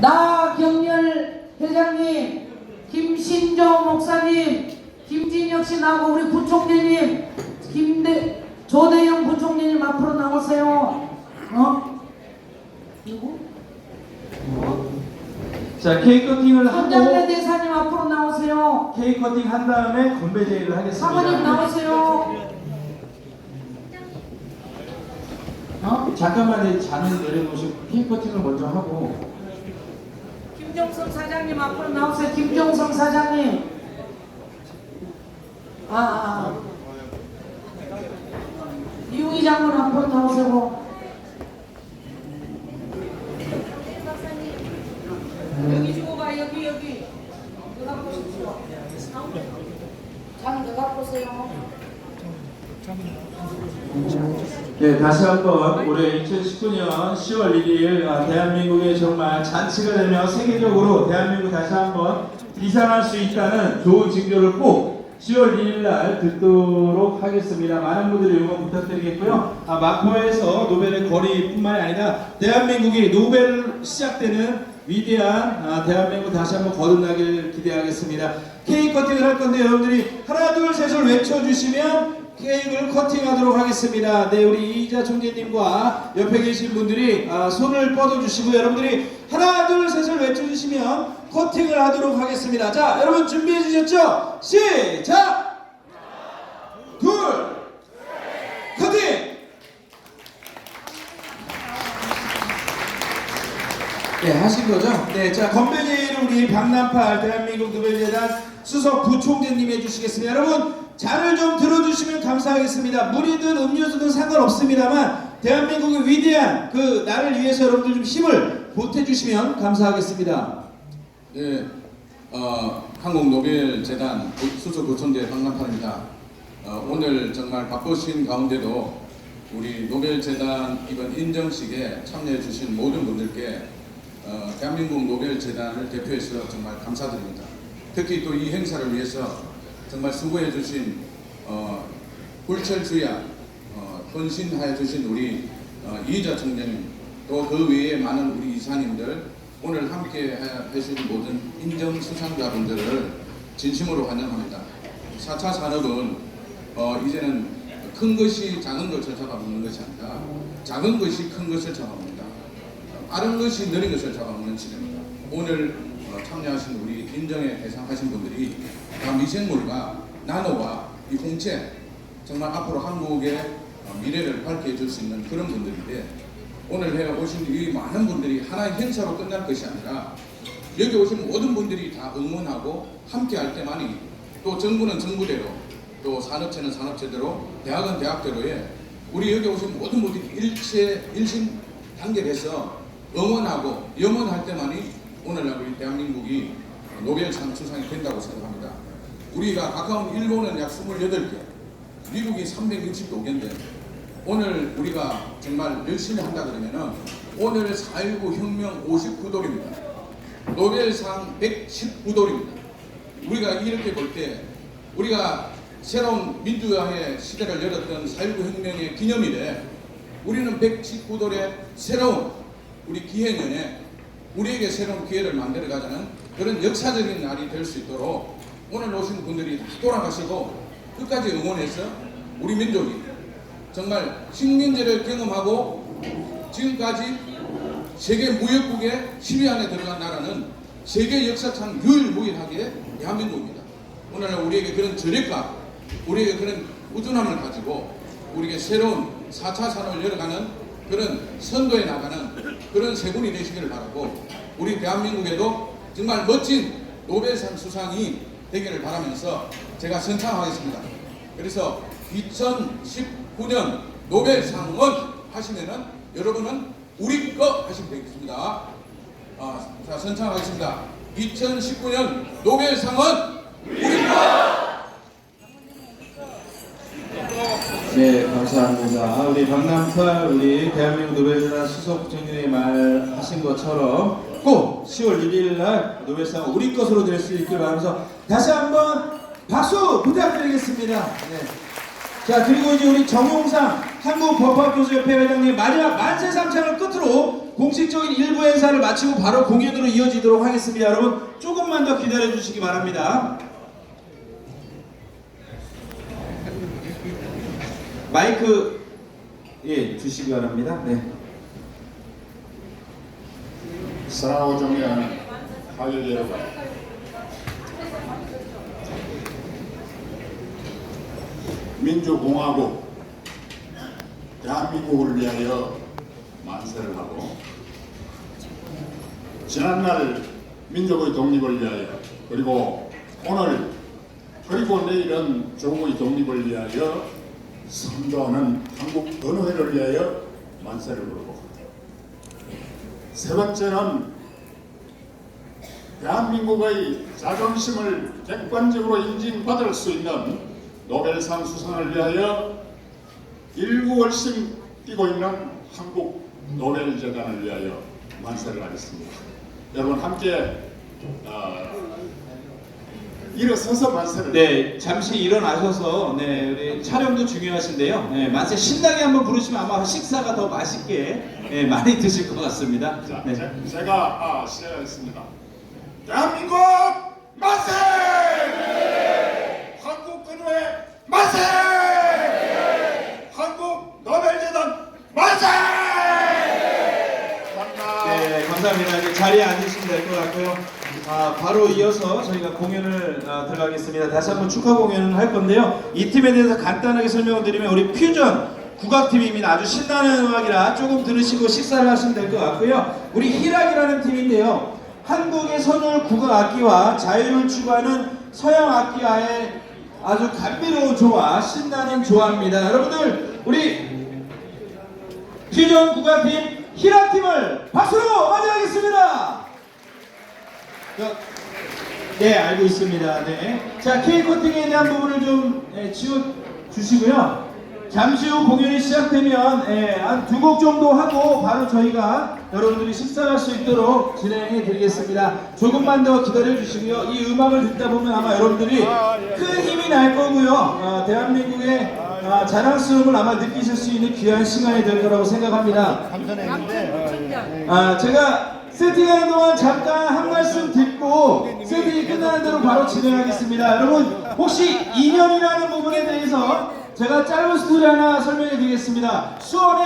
나경렬 회장님, 김신조 목사님, 김진혁 씨 나오고 우리 부총재님, 김대 조대영 부총재님 앞으로 나오세요. 어? 누구? 자 케이크 커팅을 하고 대사님 앞으로 나오세요. 케이크 커팅 한 다음에 건배 제의를 하겠습니다. 사모님 나오세요. 어? 잠깐만 이 잔을 내려놓으시고 케이크 커팅을 먼저 하고 김종성 사장님 앞으로 나오세요. 김종성 사장님. 아, 아. 이우희 장군 앞으로 나오세요. 여기 주고 가 여기 여기. 내가 보십시오. 장 내가 보세요. 네, 다시 한번 올해 2019년 10월 1일 아, 대한민국에 정말 잔치가 되며 세계적으로 대한민국 다시 한번 비상할 수 있다는 좋은 징조를 꼭 10월 1일 날 듣도록 하겠습니다. 많은 분들이 응원 부탁드리겠고요. 아, 마포에서 노벨의 거리뿐만이 아니라 대한민국이 노벨 시작되는 위대한 아, 대한민국 다시 한번 거듭나길 기대하겠습니다. 케이크 커팅을 할 건데 여러분들이 하나 둘 셋을 외쳐주시면 케이크를 커팅하도록 하겠습니다. 네, 우리 이자 총재님과 옆에 계신 분들이 아, 손을 뻗어주시고 여러분들이 하나 둘 셋을 외쳐주시면 커팅을 하도록 하겠습니다. 자, 여러분 준비해 주셨죠? 시작! 둘, 커팅! 네, 하신 거죠? 네, 자, 건배제를 우리 박남팔 대한민국 노벨재단 수석 부총재님 해주시겠습니다. 여러분, 잔을 좀 들어주시면 감사하겠습니다. 물이든 음료수든 상관없습니다만, 대한민국의 위대한 그 나를 위해서 여러분들 좀 힘을 보태주시면 감사하겠습니다. 네, 어, 한국 노벨 재단 수석 부총재 박남팔입니다. 어, 오늘 정말 바쁘신 가운데도 우리 노벨 재단 이번 인정식에 참여해 주신 모든 분들께 어, 대한민국 노벨 재단을 대표해서 정말 감사드립니다. 특히 또 이 행사를 위해서 정말 수고해 주신 어, 굴철주야 어, 헌신하여 주신 우리 어, 이자 총장님 또 그 외에 많은 우리 이사님들 오늘 함께 해주신 모든 인정 수상자분들을 진심으로 환영합니다. 4차 산업은 어, 이제는 큰 것이 작은 것을 잡아먹는 것이 아니라 작은 것이 큰 것을 잡아먹는다. 빠른 것이 느린 것을 잡아먹는 시대입니다. 오늘 어, 참여하신 우리 인정에 대상하신 분들이 다 미생물과 나노와 이 홍채 정말 앞으로 한국의 어, 미래를 밝게 줄수 있는 그런 분들인데 오늘 해 오신 이 많은 분들이 하나의 행사로 끝날 것이 아니라 여기 오신 모든 분들이 다 응원하고 함께 할 때만이 또 정부는 정부대로 또 산업체는 산업체대로 대학은 대학대로에 우리 여기 오신 모든 분들이 일체 일심 단결해서 응원하고 염원할 때만이 오늘날 우리 대한민국이 노벨상 수상이 된다고 생각합니다. 우리가 가까운 일본은 약 28개, 미국이 365개인데 오늘 우리가 정말 열심히 한다 그러면은 오늘 4.19 혁명 59돌입니다. 노벨상 119돌입니다. 우리가 이렇게 볼 때 우리가 새로운 민주화의 시대를 열었던 4.19 혁명의 기념일에 우리는 119돌의 새로운 우리 기해년에 우리에게 새로운 기회를 만들어 가자는 그런 역사적인 날이 될 수 있도록 오늘 오신 분들이 다 돌아가시고 끝까지 응원해서 우리 민족이 정말 식민지를 경험하고 지금까지 세계 무역국의 10위 안에 들어간 나라는 세계 역사상 유일무이하게 대한민국입니다. 오늘날 우리에게 그런 저력과 우리에게 그런 꾸준함을 가지고 우리에게 새로운 4차 산업을 열어가는 그런 선도에 나가는 그런 세 분이 되시기를 바라고 우리 대한민국에도 정말 멋진 노벨상 수상이 되기를 바라면서 제가 선창하겠습니다. 그래서 2019년 노벨상은 하시면은 여러분은 우리 거 하시면 되겠습니다. 아, 자, 선창하겠습니다. 2019년 노벨상은 우리 거! 네, 감사합니다. 우리 박남팔 우리 대한민국 노벨재단 수석 부총장님이 말하신 것처럼 꼭 10월 1일 날 노벨상 우리 것으로 될 수 있길 바라면서 다시 한번 박수 부탁드리겠습니다. 네. 자 그리고 이제 우리 정용상 한국법학교수협회 회장님 마지막 만세 삼창을 끝으로 공식적인 일부 행사를 마치고 바로 공연으로 이어지도록 하겠습니다. 여러분 조금만 더 기다려 주시기 바랍니다. 마이크 예 주시기 바랍니다. 네. 사랑하고 존경하는 하객 여러분 민주공화국 대한민국을 위하여 만세를 하고 지난날 민족의 독립을 위하여 그리고 오늘 그리고 내일은 조국의 독립을 위하여 선도하는 한국 언어회를 위하여 만세를 부르고 세 번째는 대한민국의 자존심을 객관적으로 인정받을 수 있는 노벨상 수상을 위하여 일구월심 뛰고 있는 한국 노벨재단을 위하여 만세를 하겠습니다. 여러분 함께 어, 일어서서 만세를 네, 잠시 일어나셔서 네, 우리 촬영도 중요하신데요. 네, 만세 신나게 한번 부르시면 아마 식사가 더 맛있게 네, 많이 드실 것 같습니다. 자, 네. 제, 제가 아, 시작하겠습니다. 대한민국 만세! 한국 근호의 만세! 한국 노벨재단 만세! 감사합니다. 네, 감사합니다. 이제 자리에 앉으시면 될 것 같고요. 아, 바로 이어서 저희가 공연을 아, 들어가겠습니다. 다시 한번 축하 공연을 할 건데요. 이 팀에 대해서 간단하게 설명을 드리면 우리 퓨전 국악팀입니다. 아주 신나는 음악이라 조금 들으시고 식사를 하시면 될 것 같고요. 우리 희락이라는 팀인데요. 한국의 선율 국악 악기와 자유를 추구하는 서양 악기와의 아주 감미로운 조화, 신나는 조화입니다. 여러분들, 우리 퓨전 국악팀 희락팀을 박수로 맞이하겠습니다. 자, 네, 알고 있습니다. 네. 자, 케이크 커팅에 대한 부분을 좀 예, 지워 주시고요. 잠시 후 공연이 시작되면 예, 한두 곡 정도 하고 바로 저희가 여러분들이 식사할 수 있도록 진행해 드리겠습니다. 조금만 더 기다려 주시고요. 이 음악을 듣다 보면 아마 여러분들이 큰 힘이 날 거고요. 어, 대한민국의 아, 자랑스러움을 아마 느끼실 수 있는 귀한 시간이 될 거라고 생각합니다. 아, 제가 세팅하는 동안 잠깐 한 말씀 듣고 세팅이 끝나는 대로 바로 진행하겠습니다. 여러분, 혹시 인연이라는 부분에 대해서 제가 짧은 스토리 하나 설명해 드리겠습니다. 수원에